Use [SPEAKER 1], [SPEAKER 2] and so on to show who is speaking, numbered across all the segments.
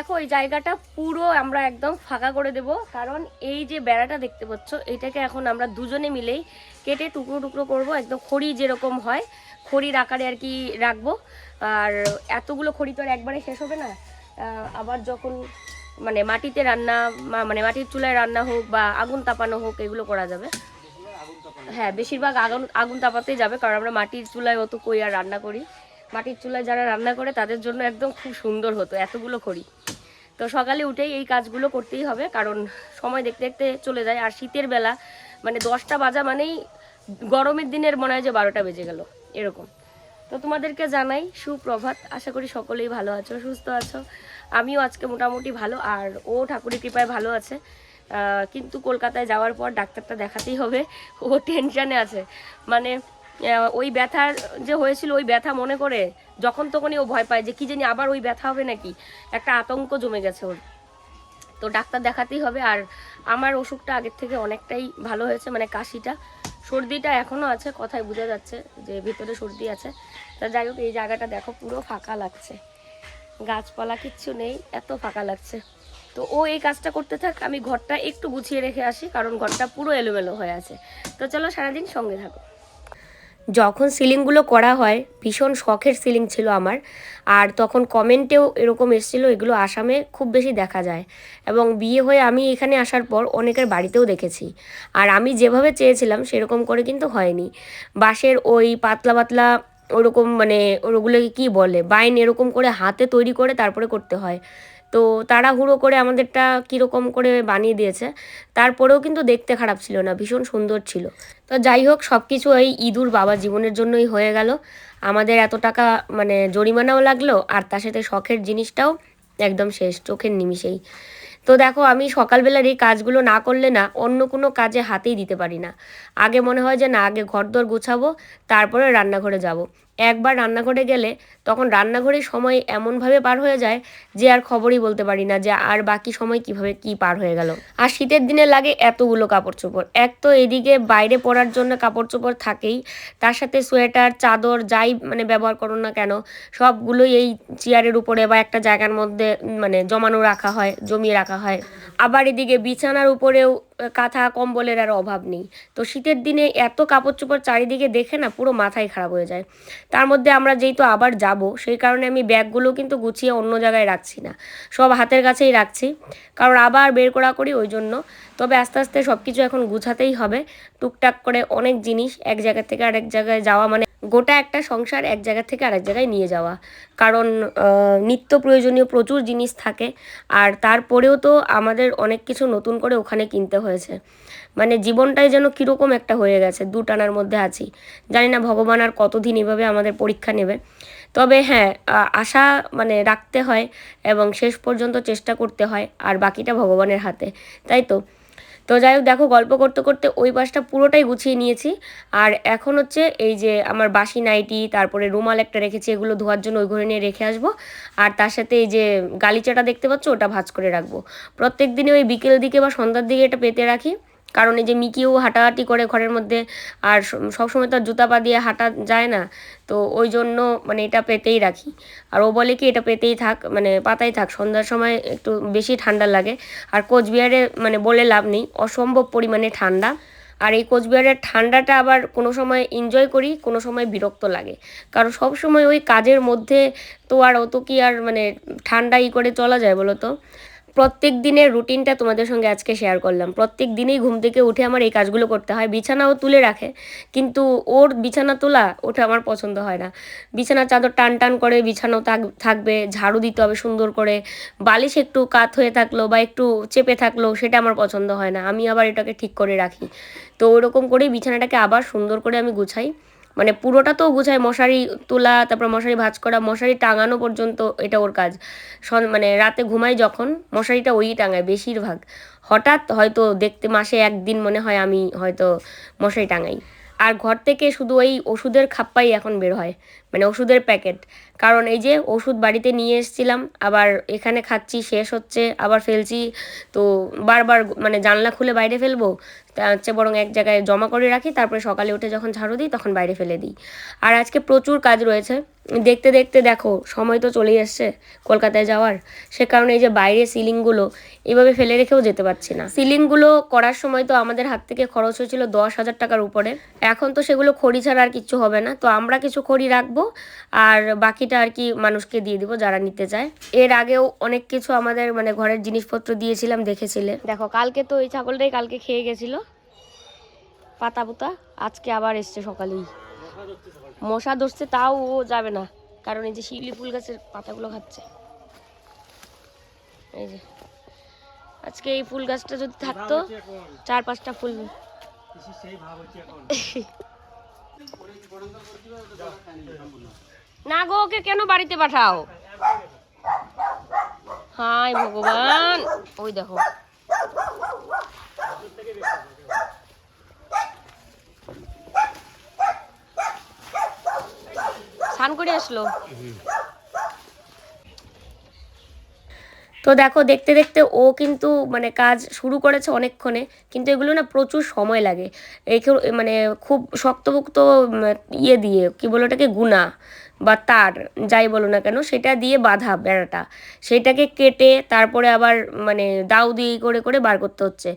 [SPEAKER 1] দেখো, এই জায়গাটা পুরো আমরা একদম ফাঁকা করে দেব। কারণ এই যে বেড়াটা দেখতে পাচ্ছ, এটাকে এখন আমরা দুজনে মিলেই কেটে টুকরো টুকরো করব, একদম খড়ি যেরকম হয়, খড়ির আকারে আর কি রাখব। আর এতগুলো খড়ি তো আর একবারে শেষ হবে না। আবার যখন মানে মাটিতে রান্না মানে মাটির চুলায় রান্না হোক বা আগুন তাপানো হোক, এগুলো করা যাবে। হ্যাঁ বেশিরভাগ আগুন আগুন তাপাতেই যাবে, কারণ আমরা মাটির চুলায় অত কই আর রান্না করি। মাটির চুলায় যারা রান্না করে, তাদের জন্য একদম খুব সুন্দর হতো এতগুলো খড়ি। তো সকালে উঠেই এই কাজগুলো করতেই হবে, কারণ সময় দেখতে দেখতে চলে যায়। আর শীতের বেলা মানে দশটা বাজা মানেই গরমের দিনের মনে হয় যে বারোটা বেজে গেল, এরকম। তো তোমাদেরকে জানাই সুপ্রভাত, আশা করি সকলেই ভালো আছো, সুস্থ আছো। আমিও আজকে মোটামুটি ভালো, আর ও ঠাকুরের কৃপায় ভালো আছে। কিন্তু কলকাতায় যাওয়ার পর ডাক্তারটা দেখাতেই হবে, ও টেনশানে আছে। মানে ওই ব্যথার যে হয়েছিল, ওই ব্যথা মনে করে যখন তখনই ও ভয় পায় যে কি জানি আবার ওই ব্যথা হবে নাকি? একটা আতঙ্ক জমে গেছে ওর। তো ডাক্তার দেখাতেই হবে। আর আমার অসুখটা আগের থেকে অনেকটাই ভালো হয়েছে মানে কাশিটা। সর্দিটা এখনও আছে, কথায় বোঝা যাচ্ছে যে ভিতরে সর্দি আছে। তা যাই হোক, এই জায়গাটা দেখো, পুরো ফাঁকা লাগছে। গাছপালা কিচ্ছু নেই, এত ফাঁকা লাগছে। তো ও এই কাজটা করতে থাক, আমি ঘরটা একটু গুছিয়ে রেখে আসি, কারণ ঘরটা পুরো এলোমেলো হয়ে আছে। তো চলো সারাদিন সঙ্গে থাকো। যখন সিলিংগুলো করা হয়, ভীষণ শখের সিলিং ছিল আমার। আর তখন কমেন্টেও এরকম এসেছিল, এগুলো আসামে খুব বেশি দেখা যায়। এবং বিয়ে হয়ে আমি এখানে আসার পর অনেকের বাড়িতেও দেখেছি। আর আমি যেভাবে চেয়েছিলাম, সেরকম করে কিন্তু হয়নি। বাঁশের ওই পাতলা পাতলা ওরকম মানে ওগুলোকে কি বলে, বাইন এরকম করে হাতে তৈরি করে তারপরে করতে হয়। তো তাড়াহুড়ো করে আমাদেরটা কীরকম করে বানিয়ে দিয়েছে। তারপরেও কিন্তু দেখতে খারাপ ছিল না, ভীষণ সুন্দর ছিল। তো যাই হোক সব কিছু এই ইঁদুর বাবা জীবনের জন্যই হয়ে গেল। আমাদের এত টাকা মানে জরিমানাও লাগল, আর তার সাথে শখের জিনিসটাও একদম শেষ, চোখের নিমিষেই। তো দেখো, আমি সকালবেলার এই কাজগুলো না করলে না, অন্য কোনো কাজে হাতেই দিতে পারি না। আগে মনে হয় যে না, আগে ঘরদোর গুছাবো, তারপরে রান্নাঘরে যাব। একবার রান্নাঘরে গেলে তখন রান্নাঘরের সময় এমনভাবে পার হয়ে যায় যে আর খবরই বলতে পারি না যে আর বাকি সময় কীভাবে কি পার হয়ে গেল। আর শীতের দিনে লাগে এতগুলো কাপড় চোপড় এক তো এদিকে বাইরে পরার জন্য কাপড় চোপড় থাকেই, তার সাথে সোয়েটার, চাদর যাই মানে ব্যবহার করো না কেন, সবগুলোই এই চেয়ারের উপরে বা একটা জায়গার মধ্যে মানে জমানো রাখা হয়, জমিয়ে রাখা হয়। আবার এদিকে বিছানার উপরেও কাঁথা, কম্বলের আর অভাব নেই। তো শীতের দিনে এত কাপড় চোপড় চারিদিকে দেখে না পুরো মাথায় খারাপ হয়ে যায়। তার মধ্যে আমরা যেহেতু আবার যাব, সেই কারণে আমি ব্যাগগুলো কিন্তু গুছিয়ে অন্য জায়গায় রাখছি না। সব হাতের কাছেই রাখছি, কারণ আবার বের করা করি ওই জন্য। তবে আস্তে আস্তে সব কিছু এখন গুছাতেই হবে। টুকটাক করে অনেক জিনিস, এক জায়গা থেকে আরেক জায়গায় যাওয়া মানে গোটা একটা সংসার এক জায়গা থেকে আরেক জায়গায় নিয়ে যাওয়া। কারণ নিত্য প্রয়োজনীয় প্রচুর জিনিস থাকে। আর তারপরেও তো আমাদের অনেক কিছু নতুন করে ওখানে কিনতে হয়েছে। মানে জীবনটাই যেন কীরকম একটা হয়ে গেছে, দু টানার মধ্যে আছি। জানি না ভগবান আর কতদিন এভাবে আমাদের পরীক্ষা নেবে। তবে হ্যাঁ আশা মানে রাখতে হয় এবং শেষ পর্যন্ত চেষ্টা করতে হয়, আর বাকিটা ভগবানের হাতে। তাই তো? তো যাই হোক, দেখো, গল্প করতে করতে ওই বাসটা পুরোটাই গুছিয়ে নিয়েছি। আর এখন হচ্ছে এই যে আমার বাসি নাইটি, তারপরে রুমাল একটা রেখেছি, এগুলো ধোয়ার জন্য ওই ঘরে নিয়ে রেখে আসব। আর তার সাথে এই যে গালিচাটা দেখতে পাচ্ছ, ওটা ভাজ করে রাখব। প্রত্যেক দিনে ওই বিকেল দিকে বা সন্ধ্যার দিকে এটা পেতে রাখি। কারণ এই যে মিকিও হাঁটাহাঁটি করে ঘরের মধ্যে আর সবসময় তো আর জুতা পা দিয়ে হাঁটা যায় না, তো ওই জন্য মানে এটা পেতেই রাখি। আর ও বলে কি এটা পেতেই থাক মানে পাতাই থাক, সন্ধ্যার সময় একটু বেশি ঠান্ডা লাগে। আর কোচবিহারে মানে বলে লাভ নেই, অসম্ভব পরিমাণে ঠান্ডা। আর এই কোচবিহারের ঠান্ডাটা আবার কোনো সময় এনজয় করি, কোনো সময় বিরক্ত লাগে। কারণ সব সময় ওই কাজের মধ্যে তো আর অত কি আর মানে ঠান্ডা ই করে চলা যায় বলো তো? প্রত্যেক দিনের রুটিনটা তোমাদের সঙ্গে আজকে শেয়ার করলাম। প্রত্যেক দিনেই ঘুম থেকে উঠে আমার এই কাজগুলো করতে হয়। বিছানাও তুলে রাখে, কিন্তু ওর বিছানা তোলা ওটা আমার পছন্দ হয় না। বিছানার চাদর টান টান করে বিছানো থাক- থাকবে, ঝাড়ু দিতে হবে সুন্দর করে। বালিশ একটু কাত হয়ে থাকল বা একটু চেপে থাকল সেটা আমার পছন্দ হয় না। আমি আবার এটাকে ঠিক করে রাখি। তো ওরকম করেই বিছানাটাকে আবার সুন্দর করে আমি গুছাই। মানে পুরোটা তো গুছাই মশারি তোলা, তারপর মশারি ভাঁজ করা, মশারি টাঙানো পর্যন্ত এটা ওর কাজ। মানে রাতে ঘুমাই যখন মশারিটা ওই টাঙায় বেশিরভাগ। হঠাৎ হয়তো দেখতে মাসে একদিন মনে হয় আমি হয়তো মশারি টাঙাই। আর ঘর থেকে শুধু ওই ওষুধের খাপ্পাই এখন বের হয় মানে ওষুধের প্যাকেট। কারণ এই যে ওষুধ বাড়িতে নিয়ে এসেছিলাম, আবার এখানে খাচ্ছি, শেষ হচ্ছে, আবার ফেলছি, তো বারবার মানে জানলা খুলে বাইরে ফেলব হচ্ছে বরং এক জায়গায় জমা করে রাখি, তারপরে সকালে উঠে যখন ঝাড়ু দিই তখন বাইরে ফেলে দিই। আর আজকে প্রচুর কাজ রয়েছে। দেখতে দেখতে দেখো, সময় তো চলেই এসছে কলকাতায় যাওয়ার। সে কারণে এই যে বাইরে সিলিংগুলো এভাবে ফেলে রেখেও যেতে পারছি না। সিলিংগুলো করার সময় তো আমাদের হাত থেকে খরচ হয়েছিল দশ হাজার টাকার উপরে। এখন তো সেগুলো খড়ি ছাড়া আর কিচ্ছু হবে না। তো আমরা কিছু খড়ি রাখব আর বাকিটা আর কি মানুষকে দিয়ে দিব যারা নিতে চায়। এর আগেও অনেক কিছু আমাদের মানে ঘরের জিনিসপত্র দিয়েছিলাম, দেখেছিলে? দেখো, কালকে তো ওই ছাগলটাই কালকে খেয়ে গেছিল। পাতা পুতা আজকে আবার এসছে সকালেই। মশা ধরছে, তাও ও যাবে না, কারণ এই যে শিউলি ফুল গাছের পাতাগুলো খাচ্ছে। এই যে, আজকে এই ফুল গাছটা যদি থাকতো, চার পাঁচটা ফুল। না গো, ওকে কেন বাড়িতে পাঠাও? হাই ভগবান, ওই দেখো। স্নান করে আসলো। তো দেখো, দেখতে দেখতে ও কিন্তু মানে কাজ শুরু করেছে অনেকক্ষণে, কিন্তু এগুলো না প্রচুর সময় লাগে। একে মানে খুব শক্তপোক্ত ইয়ে দিয়ে, কি বলো ওটাকে, গুনা বা তার, যাই বলো না কেন, সেটা দিয়ে বাঁধা বেড়াটা। সেটাকে কেটে তারপরে আবার মানে দাউ দিয়ে করে করে বার করতে হচ্ছে।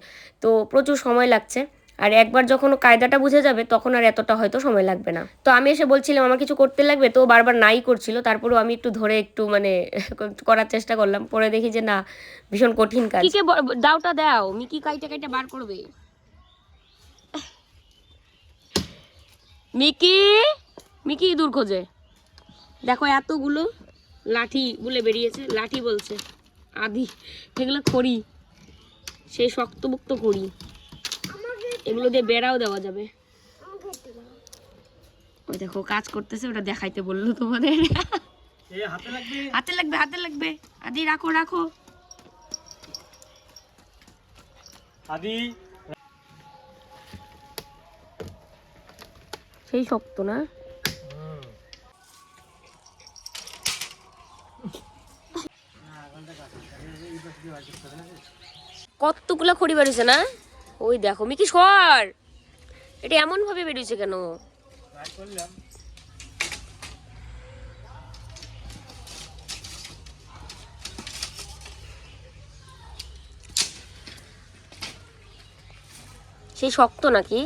[SPEAKER 1] তো প্রচুর সময় লাগছে। আর একবার যখন কায়দাটা বুঝে যাবে, তখন আর এতটা হয়তো সময় লাগবে না। তো আমি এসে বলছিলাম, আমার কিছু করতে লাগবে? তো বারবার নাই করছিল। তারপরেও আমি একটু ধরে একটু মানে করার চেষ্টা করলাম। পরে দেখি যে না, ভীষণ কঠিন কাজ। দাওটা দাও। মিকি কাইটা কাইটা বার করবে। মিকি মিকি ইঁদুর খোঁজে। দেখো এতগুলো লাঠি বলে বেরিয়েছে। লাঠি বলছে, আদি, এগুলো খড়ি। সেই শক্তপোক্ত খড়ি। এগুলো দিয়ে বেড়াও দেওয়া যাবে। ওই দেখো কাজ করতেছে ওটা দেখাইতে বলল তোমাদের। হাতে লাগবে? হাতে লাগবে আদি রাখো রাখো।
[SPEAKER 2] আদি?
[SPEAKER 1] সেই শক্ত না? কতগুলো খড়ি বেরিয়েছে না? ওই দেখো, মিকি, সর! এটা এমন ভাবে বেরিয়েছে কেন? সেই শক্ত নাকি?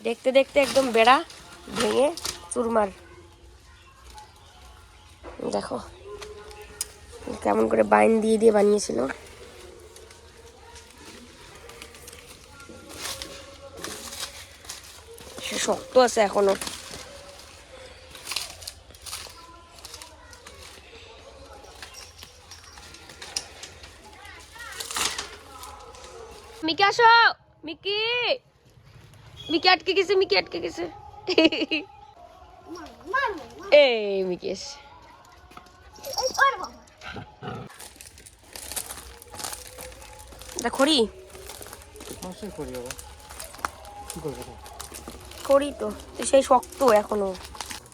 [SPEAKER 1] দেখতে দেখতে একদম বেড়া, ভেঙে চুরমার। দেখো, কেমন করে বাইন দিয়ে দিয়ে বানিয়েছিল। সে শক্ত আছে এখনও। মিকি আসো। মিকি। মিকি আটকে গেছে মিকি আটকে গেছে। এই মিকি এসে খড়ি?
[SPEAKER 2] করি বাবা কি করব?
[SPEAKER 1] খড়ি তো সেই শক্ত এখনও।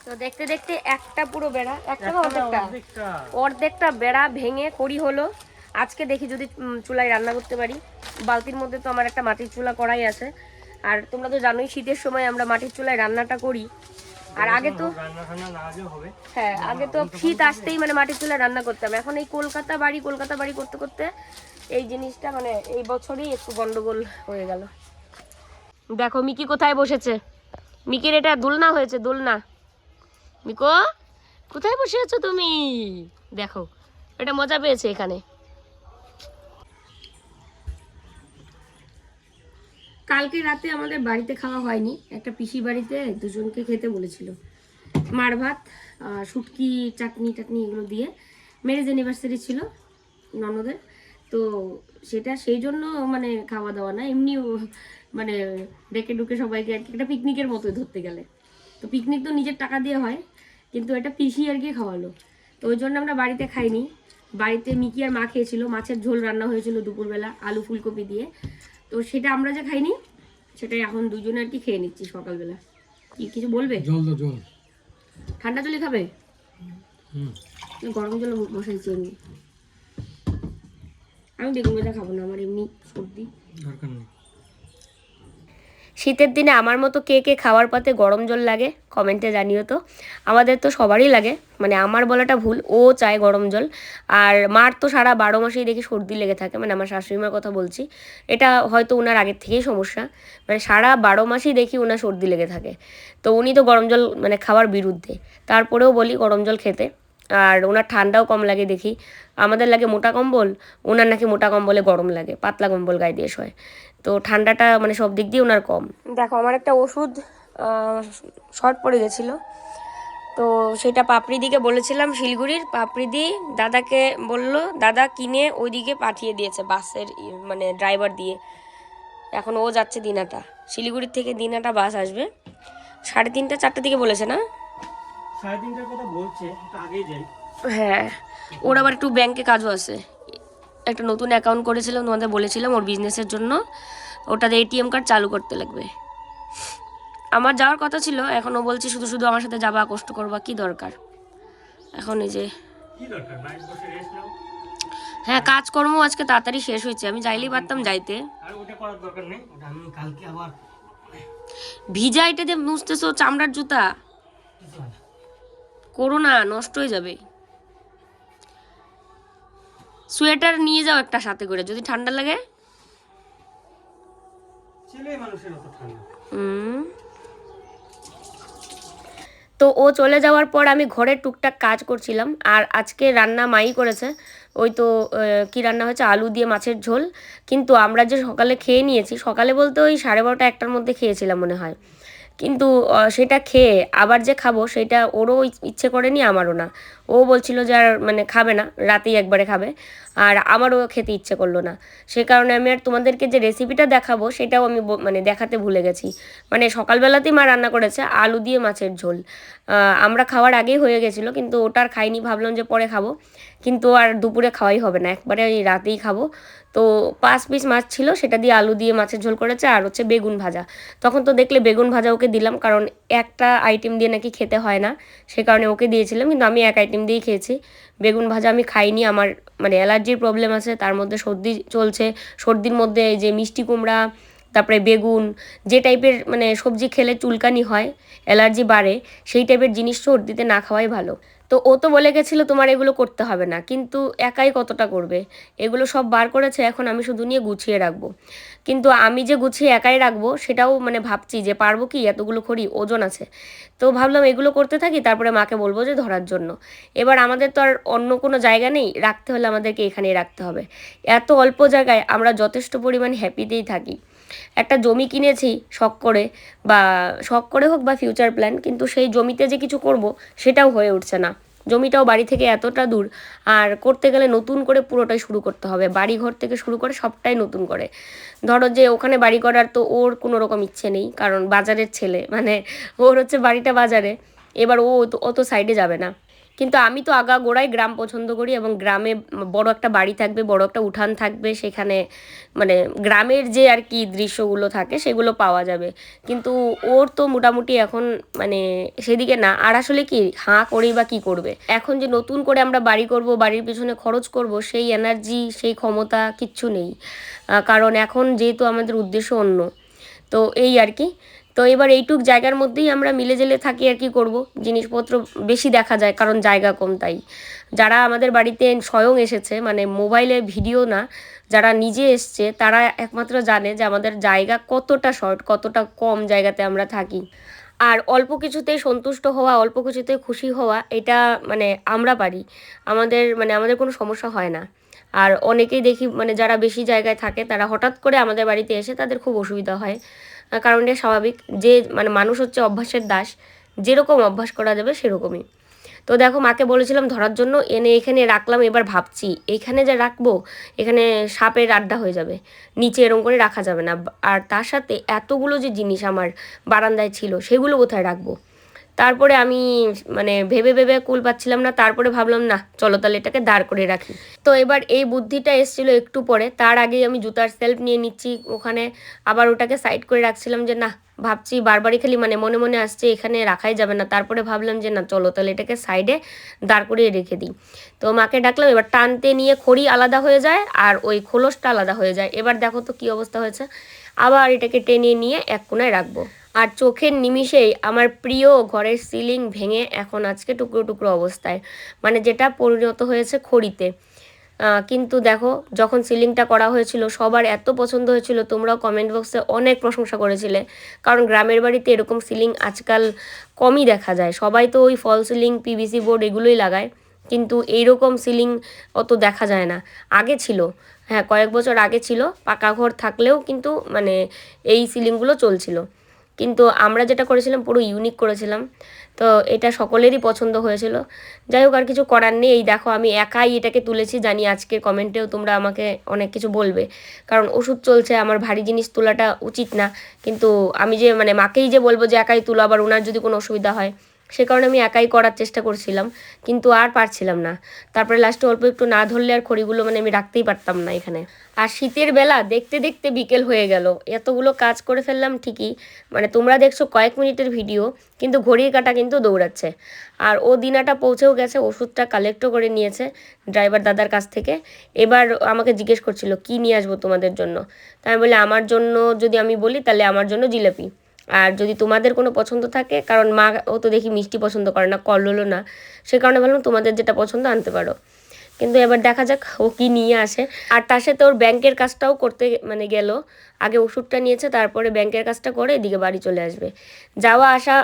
[SPEAKER 1] তো দেখতে দেখতে একটা পুরো বেড়া একটা অর্ধেকটা?
[SPEAKER 2] অর্ধেকটা।
[SPEAKER 1] বেড়া ভেঙে করি হলো। আজকে দেখি যদি চুলায় রান্না করতে পারি। বালতির মধ্যে তো আমার একটা মাটির চুলা করাই আছে। আর তোমরা তো জানোই শীতের সময় আমরা মাটির চুলায় রান্নাটা করি। আর আগে তো হ্যাঁ আগে তো শীত আসতেই মানে মাটির চুলায় রান্না করতাম এখন এই কলকাতা বাড়ি কলকাতা বাড়ি করতে করতে এই জিনিসটা মানে এই বছরই একটু গন্ডগোল হয়ে গেল। দেখো মিকি কোথায় বসেছে? মিকির, এটা দোলনা হয়েছে, দোলনা। মিকো, কোথায় বসে আছো তুমি? দেখো এটা মজা পেয়েছে এখানে। কালকে রাতে আমাদের বাড়িতে খাওয়া হয়নি, একটা পিসি বাড়িতে দুজনকে খেতে বলেছিল। মার ভাত শুটকি, চাটনি, টাটনি এগুলো দিয়ে। ম্যারেজ অ্যানিভার্সারি ছিল ননদের। তো সেটা সেই জন্য মানে খাওয়া দাওয়া না এমনি মানে ডেকে ডুকে সবাইকে আর কি একটা পিকনিকের মতোই ধরতে গেলে। তো পিকনিক তো নিজের টাকা দিয়ে হয় কিন্তু এটা পিসি আর কি খাওয়ালো। তো ওই জন্য আমরা বাড়িতে খাইনি। বাড়িতে মিকি আর মা খেয়েছিল মাছের ঝোল রান্না হয়েছিল দুপুরবেলা আলু ফুলকপি দিয়ে। তো সেটা আমরা যে খাইনি সেটাই এখন দুজনে আর কি খেয়ে নিচ্ছি সকালবেলা। কি কিছু বলবে?
[SPEAKER 2] জল দাও জল।
[SPEAKER 1] ঠান্ডা জলে খাবে?
[SPEAKER 2] হুম।
[SPEAKER 1] গরম জলে বসাইছি আমি আমি বেগুন ভাজা খাব না আমার এমনি সর্দি।
[SPEAKER 2] দরকার নেই।
[SPEAKER 1] শীতের দিনে আমার মতো কে কে খাওয়ার পাতে গরম জল লাগে কমেন্টে জানিও তো। আমাদের তো সবারই লাগে মানে আমার বলাটা ভুল ও চায় গরম জল। আর মার তো সারা বারো মাসেই দেখি সর্দি লেগে থাকে মানে আমার শাশুড়িমার কথা বলছি। এটা হয়তো ওনার আগের থেকেই সমস্যা মানে সারা বারো মাসেই দেখি ওনার সর্দি লেগে থাকে। তো উনি তো গরম জল মানে খাওয়ার বিরুদ্ধে। তারপরেও বলি গরম জল খেতে। আর ওনার ঠান্ডাও কম লাগে দেখি। আমাদের লাগে মোটা কম্বল, ওনার নাকি মোটা কম্বলে গরম লাগে, পাতলা কম্বল গায়ে দিয়ে শোয়। তো ঠান্ডাটা মানে সব দিক দিয়ে ওনার কম। দেখো, আমার একটা ওষুধ শর্ট পড়ে গেছিল। তো সেটা পাপড়িদিকে বলেছিলাম শিলিগুড়ির পাপড়িদি দাদাকে বলল, দাদা কিনে ওইদিকে পাঠিয়ে দিয়েছে বাসের মানে ড্রাইভার দিয়ে। এখন ও যাচ্ছে দিনাটা। শিলিগুড়ির থেকে দিনাটা বাস আসবে। সাড়ে তিনটা চারটে দিকে বলেছে না?
[SPEAKER 2] সাড়ে তিনটার কথা বলছে আগেই যাই।
[SPEAKER 1] হ্যাঁ ওর আবার একটু ব্যাংকে কাজও আছে। একটা নতুন অ্যাকাউন্ট করেছিলাম তোমাদের বলেছিলাম ওর বিজনেসের জন্য। ওটাতে এটিএম কার্ড চালু করতে লাগবে। আমার যাওয়ার কথা ছিল এখনও বলছি শুধু শুধু আমার সাথে যাবা কষ্ট করবা কি দরকার? এখন এই যে হ্যাঁ কাজকর্ম আজকে তাড়াতাড়ি শেষ হয়েছে। আমি যাইলেই পারতাম যাইতে। ভিজা এটা দিয়ে মুছতেছো চামড়ার জুতা। করো না নষ্ট হয়ে যাবে। সোয়েটার নিয়ে যাও একটা সাথে করে যদি ঠান্ডা লাগে। তো ও চলে যাওয়ার পর আমি ঘরে টুকটাক কাজ করছিলাম আর আজকে রান্না মাই করেছে। ওই তো কি রান্না হয়েছে? আলু দিয়ে মাছের ঝোল। কিন্তু আমরা যে সকালে খেয়ে নিয়েছি সকালে বলতে ওই সাড়ে বারোটা একটার মধ্যে খেয়েছিলাম মনে হয়। কিন্তু সেটা খেয়ে আবার যে খাব সেটা ওরও ইচ- ইচ্ছে করেনি আমারও না। ও বলছিল যে আর মানে খাবে না, রাতেই একবারে খাবে। আর আমারও খেতে ইচ্ছে করল না। সে কারণে আমি আর তোমাদেরকে যে রেসিপিটা দেখাবো, সেটাও আমি মানে দেখাতে ভুলে গেছি। মানে সকালবেলাতেই মা রান্না করেছে আলু দিয়ে মাছের ঝোল। আমরা খাওয়ার আগেই হয়ে গেছিল, কিন্তু ওটা আর খাইনি, ভাবলাম যে পরে খাব। কিন্তু আর দুপুরে খাওয়াই হবে না, একবারে ওই রাতেই খাব। তো পাঁচ পিস মাছ ছিল, সেটা দিয়ে আলু দিয়ে মাছের ঝোল করেছে, আর হচ্ছে বেগুন ভাজা। তখন তো দেখলে বেগুন ভাজা ওকে দিলাম, কারণ একটা আইটেম দিয়ে নাকি খেতে হয় না, সে কারণে ওকে দিয়েছিলাম, কিন্তু আমি এক আইটেম দিয়েই খেয়েছি। বেগুন ভাজা আমি খাইনি, আমার মানে অ্যালার্জির প্রবলেম আছে, তার মধ্যে সর্দি চলছে। সর্দির মধ্যে যে মিষ্টি কুমড়া, তারপরে বেগুন, যে টাইপের মানে সবজি খেলে চুলকানি হয়, অ্যালার্জি বাড়ে, সেই টাইপের জিনিস সর্দিতে না খাওয়াই ভালো। তো ও তো বলে গেছিল তোমার এগুলো করতে হবে না, কিন্তু একাই কতটা করবে? এগুলো সব বার করেছে, এখন আমি শুধু নিয়ে গুছিয়ে রাখব। কিন্তু আমি যে গুছিয়ে একাই রাখব, সেটাও মানে ভাবছি যে পারব কি এতগুলো খড়ি, ওজন আছে। তো ভাবলাম এগুলো করতে থাকি, তারপরে মাকে বলব যে ধরার জন্য। এবার আমাদের তো আর অন্য কোনো জায়গা নেই, রাখতে হলে আমাদেরকে এখানেই রাখতে হবে। এত অল্প জায়গায় আমরা যথেষ্ট পরিমাণ হ্যাপিতেই থাকি। একটা জমি কিনেছি শখ করে বা শখ করে হোক বা ফিউচার প্ল্যান কিন্তু সেই জমিতে যে কিছু করব সেটাও হয়ে উঠছে না। জমিটাও বাড়ি থেকে এতটা দূর, আর করতে গেলে নতুন করে পুরোটাই শুরু করতে হবে। বাড়ি ঘর থেকে শুরু করে সবটাই নতুন করে। ধরো যে ওখানে বাড়ি করার তো ওর কোনো রকম ইচ্ছে নেই, কারণ বাজারের ছেলে। মানে ওর হচ্ছে বাড়িটা বাজারে, এবার ও অত সাইডে যাবে না। কিন্তু আমি তো আগা গোড়ায় গ্রাম পছন্দ করি এবং গ্রামে বড় একটা বাড়ি থাকবে, বড় একটা উঠান থাকবে, সেখানে মানে গ্রামের যে আর কি দৃশ্যগুলো থাকে সেগুলো পাওয়া যাবে। কিন্তু ওর তো মোটামুটি এখন মানে সেদিকে না, আর আসলে কি হাঁ করেই বা কী করবে? এখন যে নতুন করে আমরা বাড়ি করব, বাড়ির পিছনে খরচ করব, সেই এনার্জি সেই ক্ষমতা কিচ্ছু নেই। কারণ এখন যেহেতু আমাদের উদ্দেশ্য অন্য, তো এই আর কি। তো এবার এইটুক জায়গার মধ্যেই আমরা মিলে জেলে থাকি আর কি করব। জিনিসপত্র বেশি দেখা যায়, কারণ জায়গা কম তাই। যারা আমাদের বাড়িতে স্বয়ং এসেছে মানে মোবাইলে ভিডিও না, যারা নিজে এসছে, তারা একমাত্র জানে যে আমাদের জায়গা কতটা শর্ট, কতটা কম জায়গাতে আমরা থাকি। আর অল্প কিছুতেই সন্তুষ্ট হওয়া, অল্প কিছুতে খুশি হওয়া, এটা মানে আমরা পারি। আমাদের মানে আমাদের কোনো সমস্যা হয় না। আর অনেকেই দেখি মানে যারা বেশি জায়গায় থাকে, তারা হঠাৎ করে আমাদের বাড়িতে এসে তাদের খুব অসুবিধা হয়। কারণ এটা স্বাভাবিক। যে মানে মানুষ হচ্ছে অভ্যাসের দাস, যেরকম অভ্যাস করা যাবে সেরকমই। তো দেখো, মাকে বলেছিলাম ধরার জন্য, এনে এখানে রাখলাম, এবার ভাবছি, এখানে যা রাখব, এখানে সাপের আড্ডা হয়ে যাবে। নিচে এরম করে রাখা যাবে না। আর তার সাথে এতগুলো যে জিনিস আমার বারান্দায় ছিল, সেগুলো কোথায় রাখব? তারপরে আমি মানে ভেবে ভেবে কুল পাচ্ছিলাম না, তারপরে ভাবলাম, না, চলো তাহলে এটাকে দাঁড় করে রাখি। তো এবার এই বুদ্ধিটা এসেছিল একটু পরে, তার আগেই আমি জুতার সেলফ নিয়ে নিচ্ছি, ওখানে আবার ওটাকে সাইড করে রাখছিলাম যে, না, ভাবছি বারবারই খালি মানে মনে মনে আসছে, এখানে রাখাই যাবে না। তারপরে ভাবলাম যে, না, চলো তাহলে এটাকে সাইডে দাঁড় করিয়ে রেখে দিই। তো মাকে ডাকলাম, এবার টানতে নিয়ে খড়ি আলাদা হয়ে যায়, আর ওই খোলসটা আলাদা হয়ে যায়। এবার দেখো তো কী অবস্থা হয়েছে, আবার এটাকে টেনে নিয়ে এক কোনায় রাখব। আর চোখের নিমিষেই আমার প্রিয় ঘরের সিলিং ভেঙে এখন আজকে টুকরো টুকরো অবস্থায়। মানে যেটা পরিণত হয়েছে খড়িতে। কিন্তু দেখো, যখন সিলিংটা করা হয়েছিল, সবার এত পছন্দ হয়েছিল, তোমরাও কমেন্ট বক্সে অনেক প্রশংসা করেছিলে। কারণ গ্রামের বাড়িতে এরকম সিলিং আজকাল কমই দেখা যায়। সবাই তো ওই ফল সিলিং পিভিসি বোর্ড এগুলোই লাগায়। কিন্তু এইরকম সিলিং অত দেখা যায় না। আগে ছিল। হ্যাঁ কয়েক বছর আগে ছিল। পাকা ঘর থাকলেও কিন্তু মানে এই সিলিংগুলো চলছিল। কিন্তু আমরা যেটা করেছিলাম, পুরো ইউনিক করেছিলাম। তো এটা সকলেরই পছন্দ হয়েছিল। যাই হোক, আর কিছু করার নেই। এই দেখো, আমি একাই এটাকে তুলেছি। জানি আজকের কমেন্টেও তোমরা আমাকে অনেক কিছু বলবে। কারণ ওষুধ চলছে, আমার ভারী জিনিস তোলাটা উচিত না। কিন্তু আমি যে মানে মাকেই যে বলব যে, একাই তুলো, আবার ওনার যদি কোনো অসুবিধা হয়। সে কারণে আমি একাই করার চেষ্টা করছিলাম, কিন্তু আর পারছিলাম না। তারপরে লাস্টে অল্প একটু না ধরলে আর খড়িগুলো মানে আমি রাখতেই পারতাম না এখানে। আর শীতের বেলা দেখতে দেখতে বিকেল হয়ে গেল। এতগুলো কাজ করে ফেললাম ঠিকই মানে তোমরা দেখছ কয়েক মিনিটের ভিডিও, কিন্তু ঘড়ির কাটা কিন্তু দৌড়াচ্ছে। আর ও দিনাটা পৌঁছেও গেছে, ওষুধটা কালেক্টও করে নিয়েছে ড্রাইভার দাদার কাছ থেকে। এবার আমাকে জিজ্ঞেস করছিল, কি নিয়ে আসব তোমাদের জন্য? তাই আমি বলি আমার জন্য যদি আমি বলি, তাহলে আমার জন্য জিলাপি। আর যদি তোমাদের কোনো পছন্দ থাকে, কারণ মা ও তো দেখি মিষ্টি পছন্দ করে না কল্লোলও না, সে কারণে ভাবলাম তোমাদের যেটা পছন্দ আনতে পারো। কিন্তু এবার দেখা যাক ও কি নিয়ে আসে। আর তার সাথে ওর ব্যাংকের কাজটাও করতে মানে গেল। আগে ওষুধটা নিয়েছে, তারপরে ব্যাংকের কাজটা করে এদিকে বাড়ি চলে আসবে। যাওয়া আসা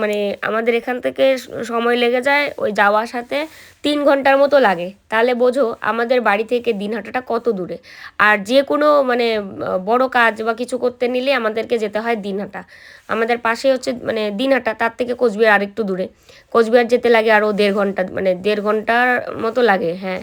[SPEAKER 1] মানে আমাদের এখান থেকে সময় লেগে যায়, ওই যাওয়া আসাতে তিন ঘণ্টার মতো লাগে। তাহলে বোঝো আমাদের বাড়ি থেকে দিনহাটাটা কত দূরে। আর যে কোনো মানে বড় কাজ বা কিছু করতে নিলে আমাদেরকে যেতে হয় দিনহাটা আমাদের পাশে হচ্ছে মানে দিনহাটা তার থেকে কোচবিহার আরেকটু দূরে। কোচবিহার যেতে লাগে আরও দেড় ঘণ্টা মানে দেড় ঘণ্টার মতো লাগে হ্যাঁ।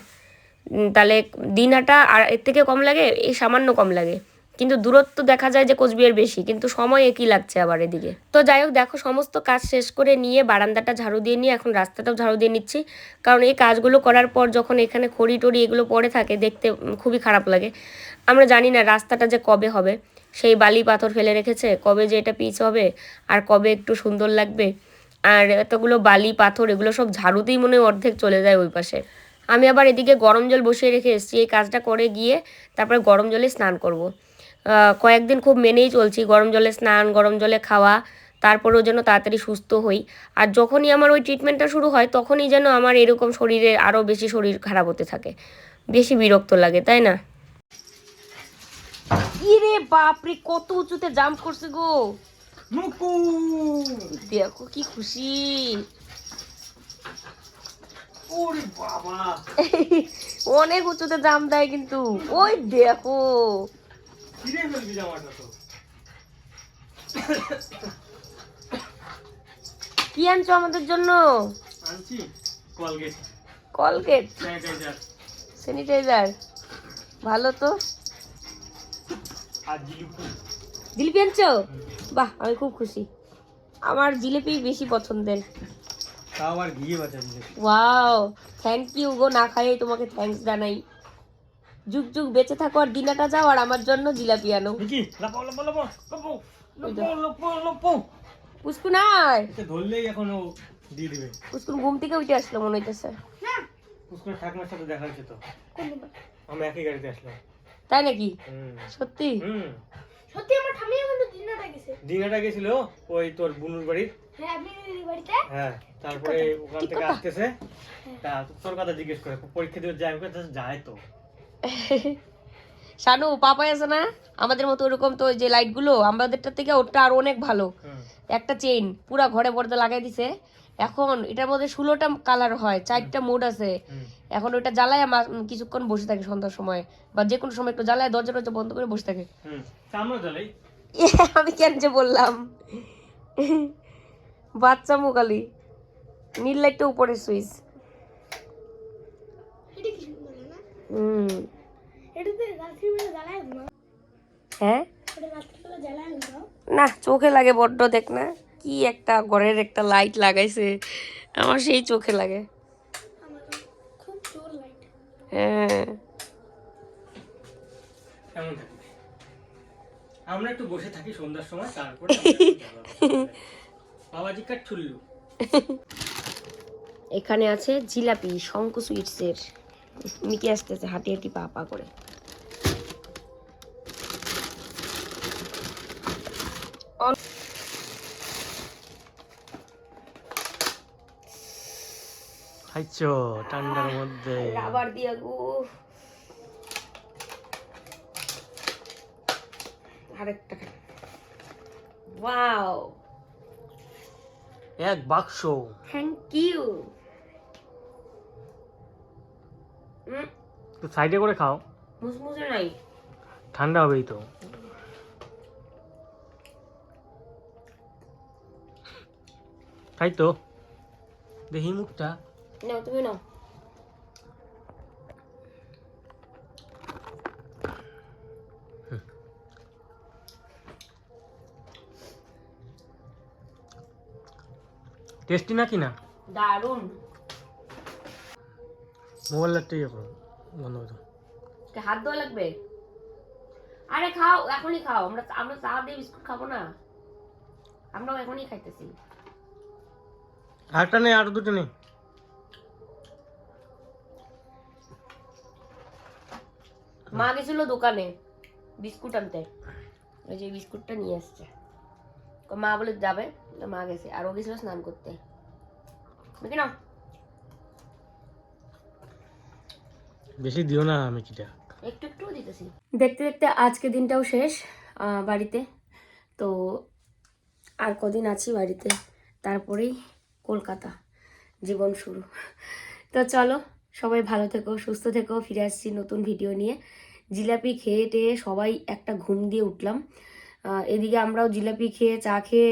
[SPEAKER 1] তাহলে দিনহাটা আর এর থেকে কম লাগে, এই সামান্য কম লাগে। কিন্তু দূরত্ব দেখা যায় যে কোচবিহার বেশি, কিন্তু সময় একই লাগছে আবার এদিকে? তো যাই হোক, দেখো, সমস্ত কাজ শেষ করে নিয়ে বারান্দাটা ঝাড়ু দিয়ে নিয়ে এখন রাস্তাটাও ঝাড়ু দিয়ে নিচ্ছি। কারণ এই কাজগুলো করার পর যখন এখানে খড়ি টড়ি এগুলো পড়ে থাকে, দেখতে খুবই খারাপ লাগে। আমরা জানি না রাস্তাটা যে কবে হবে। সেই বালি পাথর ফেলে রেখেছে, কবে যে এটা পিচ হবে, আর কবে একটু সুন্দর লাগবে। আর এতগুলো বালি, পাথর, এগুলো সব ঝাড়ুতেই মনে হয় অর্ধেক চলে যায় ওই পাশে। আমি আবার এদিকে গরম জল বসিয়ে রেখে এসেছি, এই কাজটা করে গিয়ে তারপরে গরম জলে স্নান করব। আহ, কয়েকদিন খুব মেনেই চলছি গরম জলে স্নান গরম জলে খাওয়া তারপরেও যেন তাড়াতাড়ি সুস্থ হই। আর যখনই আমার ওই ট্রিটমেন্টটা শুরু হয় তখনই যেন আমার এরকম শরীরে আরও বেশি শরীর খারাপ হতে থাকে। বেশি বিরক্ত লাগে তাই না? ইরে বাপরে কত উঁচুতে জাম্প করছে গো। দেখো কি খুশি।
[SPEAKER 2] ওরে বাবা!
[SPEAKER 1] অনেক উঁচুতে জাম দেয় কিন্তু। ওই দেখো।
[SPEAKER 2] ছিঁড়ে ফেলবি জামাটা তো।
[SPEAKER 1] কি আনছো আমাদের জন্য?
[SPEAKER 2] আনছি কলগেট।
[SPEAKER 1] কলগেট?
[SPEAKER 2] স্যানিটাইজার।
[SPEAKER 1] স্যানিটাইজার। ভালো তো।
[SPEAKER 2] আর জিলিপি।
[SPEAKER 1] জিলিপি আনছো? বাহ আমি খুব খুশি। আমার জিলিপি বেশি পছন্দের।
[SPEAKER 2] তাও আবার ঘিয়ে জিলিপি।
[SPEAKER 1] ওয়াও থ্যাংক ইউ গো না খাইয়ে তোমাকে থ্যাঙ্কস জানাই। যুগ যুগ বেঁচে থাকো আর দিনাটা যাও আর আমার জন্য জিলাপি আনো। পুষ্কু নাই
[SPEAKER 2] ধরলেই এখন ও দিয়ে দিবে।
[SPEAKER 1] পুষ্কুন ঘুম থেকে উঠে আসলো মনে হইতেছে।
[SPEAKER 2] পুষ্কর ঠাকুমার সাথে দেখা হয়েছে তো। আমি একই গাড়িতে আসলাম।
[SPEAKER 1] তাই নাকি? সত্যি?
[SPEAKER 2] হুম।
[SPEAKER 3] সত্যি আমার কিন্তু দিনাটা গেছে।
[SPEAKER 2] দিনাটা গেছিল ওই তোর বুনুর বাড়ির।
[SPEAKER 3] হ্যাঁ বাড়িতে।
[SPEAKER 2] হ্যাঁ তারপরে ওখান থেকে আসতেছে। তা তোর কথা জিজ্ঞেস করে পরীক্ষা দিয়ে যায় আমি বলছি, যায় তো।
[SPEAKER 1] শানু পাপাই আছে না? আমাদের মতো ওরকম তো ওই যে লাইটগুলো আমাদেরটার থেকে ওটা আর অনেক ভালো। একটা চেইন পুরা ঘরে পর্দা লাগাই দিছে। এখন এটার মধ্যে ষোলোটা কালার হয় চারটা মোড আছে। এখন ওইটা জ্বালায় আমার কিছুক্ষণ বসে থাকে সন্ধ্যার সময়। বা যে কোনো সময় একটু জ্বালায় দরজা টরজা বন্ধ করে বসে থাকে। আমি কেন যে বললাম? বাচ্চা মুখালি নীল লাইটটা উপরে সুইচ
[SPEAKER 3] এটা কি সুন্দর না
[SPEAKER 1] হুম। হ্যাঁ?
[SPEAKER 3] না?
[SPEAKER 1] না চোখে লাগে বড্ড দেখ না কি একটা ঘরের একটা লাইট লাগাইছে। আমার সেই চোখে লাগে।
[SPEAKER 3] আমার তো খুব জোর লাইট
[SPEAKER 1] হ্যাঁ।
[SPEAKER 2] আমরা একটু বসে থাকি সন্ধ্যার সময় তারপরে আমরা একটু যাব। বাবাজি কাঠ ঠুল্লু
[SPEAKER 1] এখানে আছে জিলাপি শঙ্কু সুইটসের মিকি আসতেছে হাতে আর কি পা পা করে।
[SPEAKER 2] খাইছো ঠান্ডার মধ্যে।
[SPEAKER 1] রাবার দিয়ে গো। আরেকটা ওয়াও।
[SPEAKER 2] এক বাক্স।
[SPEAKER 1] থ্যাংক ইউ
[SPEAKER 2] তো সাইডে করে খাও।
[SPEAKER 1] মুসমুসে নাই।
[SPEAKER 2] ঠান্ডা হবেই তো। তাই তো। দেখি মুখটা।
[SPEAKER 1] নাও তুমি নাও।
[SPEAKER 2] টেস্টি নাকি না?
[SPEAKER 1] দারুণ
[SPEAKER 2] মোবাইল ইয়ে করো বন্ধ করো
[SPEAKER 1] কে হাত ধোয়া লাগবে? আরে খাও এখনই খাও। আমরা আমরা চা দিয়ে বিস্কুট খাব না। আমরাও এখনই খাইতেছি।
[SPEAKER 2] আরেকটা নেই আরও দুটো নেই।
[SPEAKER 1] মা গেছিল দোকানে বিস্কুট আনতে। ওই যে বিস্কুটটা নিয়ে আসছে। মা বলে যাবে মা গেছে। আর ও গেছিল স্নান করতে। বুঝলি না
[SPEAKER 2] বেশি দিও না আমি কিটা।
[SPEAKER 1] একটু একটু দিতেছি। দেখতে দেখতে আজকে দিনটাও শেষ বাড়িতে। তো আর কদিন আছি বাড়িতে তারপরেই কলকাতা জীবন শুরু। তো চলো সবাই ভালো থেকো সুস্থ থেকো ফিরে আসছি নতুন ভিডিও নিয়ে। জিলাপি খেয়ে টেয়ে সবাই একটা ঘুম দিয়ে উঠলাম। এদিকে আমরাও জিলাপি খেয়ে চা খেয়ে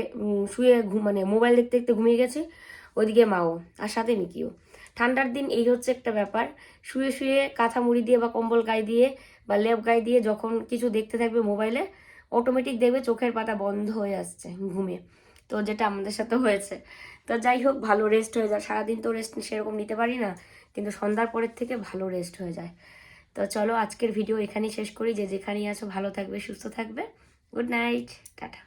[SPEAKER 1] শুয়ে ঘুম মানে মোবাইল দেখতে দেখতে ঘুমিয়ে গেছি ওইদিকে মাও আর সাথে মিকিও। ঠান্ডার দিন এই হচ্ছে একটা ব্যাপার। শুয়ে শুয়ে কাঁথা মুড়ি দিয়ে বা কম্বল গায়ে দিয়ে বা লেপ গায়ে দিয়ে যখন কিছু দেখতে থাকবে মোবাইলে অটোমেটিক দেখবে চোখের পাতা বন্ধ হয়ে আসছে ঘুমে। তো যেটা আমাদের সাথে হয়েছে। তো যাই হোক, ভালো রেস্ট হয়ে যায়। সারাদিন তো রেস্ট সেরকম নিতে পারি না, কিন্তু সন্ধ্যার পরের থেকে ভালো রেস্ট হয়ে যায়। তো চলো আজকের ভিডিও এখানেই শেষ করি। যে যেখানেই আছো ভালো থাকবে, সুস্থ থাকবে। Good night ta ta.